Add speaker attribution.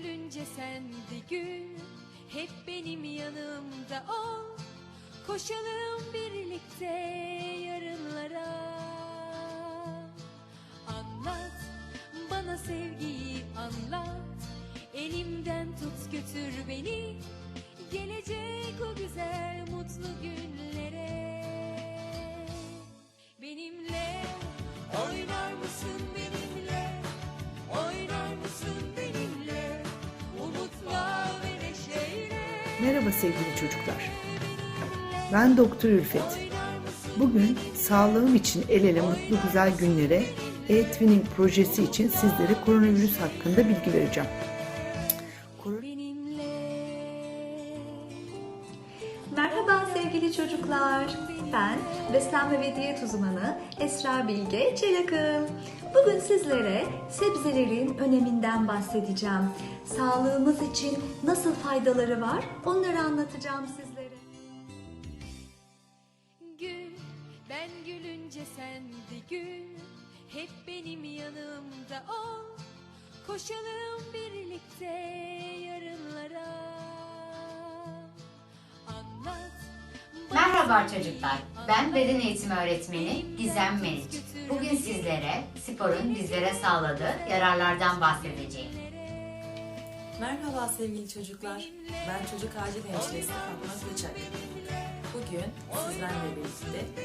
Speaker 1: Ben gülünce sen de gül. Hep benim yanımda ol. Koşalım birlikte yarınlara. Anlat bana sevgiyi anlat. Elimden tut götür beni. Gelecek o güzel
Speaker 2: Merhaba sevgili çocuklar. Ben Doktor Ülfet. Bugün sağlığım için el ele mutlu güzel günlere e-twinning projesi için sizlere koronavirüs hakkında bilgi vereceğim.
Speaker 3: Merhaba sevgili çocuklar. Ben beslenme ve diyet uzmanı Esra Bilge Çelakım. Bugün sizlere sebzelerin öneminden bahsedeceğim. Sağlığımız için nasıl faydaları var onları anlatacağım sizlere.
Speaker 1: Gül, ben gülünce sen de gül Hep benim yanımda ol Koşalım birlikte
Speaker 4: Merhaba çocuklar. Ben beden eğitimi öğretmeni Gizem Meriç. Bugün sizlere sporun bizlere sağladığı yararlardan bahsedeceğim.
Speaker 5: Merhaba sevgili çocuklar. Ben çocuk acil hemşiresi Fatma Göçer. Bugün sizlerle birlikte